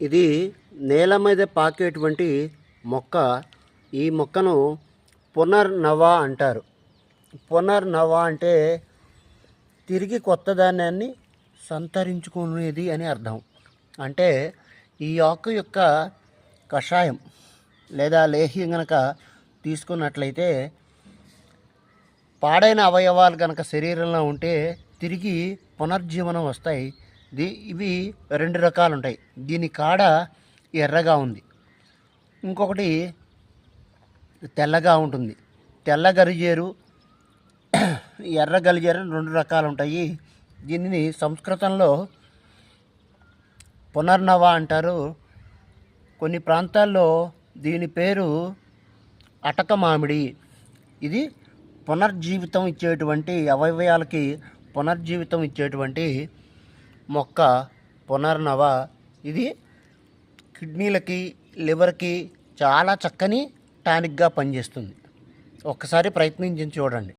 ఇది నేల మీద పాకేటువంటి మొక్క. ఈ మొక్కను పునర్నవ అంటారు. పునర్నవ అంటే తిరిగి కొత్త ధాన్యాన్ని సంతరించుకునేది అని అర్థం. అంటే ఈ ఆకు యొక్క కషాయం లేదా లేహ్యం గనక తీసుకున్నట్లయితే పాడైన అవయవాలు కనుక శరీరంలో ఉంటే తిరిగి పునర్జీవనం వస్తాయి. దీ ఇవి రెండు రకాలు ఉంటాయి దీని కాడ ఎర్రగా ఉంది. ఇంకొకటి తెల్లగా ఉంటుంది. తెల్ల గరిజేరు ఎర్ర గలిజేరు రెండు రకాలు ఉంటాయి దీనిని సంస్కృతంలో పునర్నవ అంటారు. కొన్ని ప్రాంతాల్లో దీని పేరు అటక మామిడి. ఇది పునర్జీవితం ఇచ్చేటువంటి అవయవాలకి పునర్జీవితం ఇచ్చేటువంటి మొక్క పునర్నవ ఇది కిడ్నీలకి లివర్కి చాలా చక్కని టానిక్గా పనిచేస్తుంది. ఒక్కసారి ప్రయత్నించి చూడండి.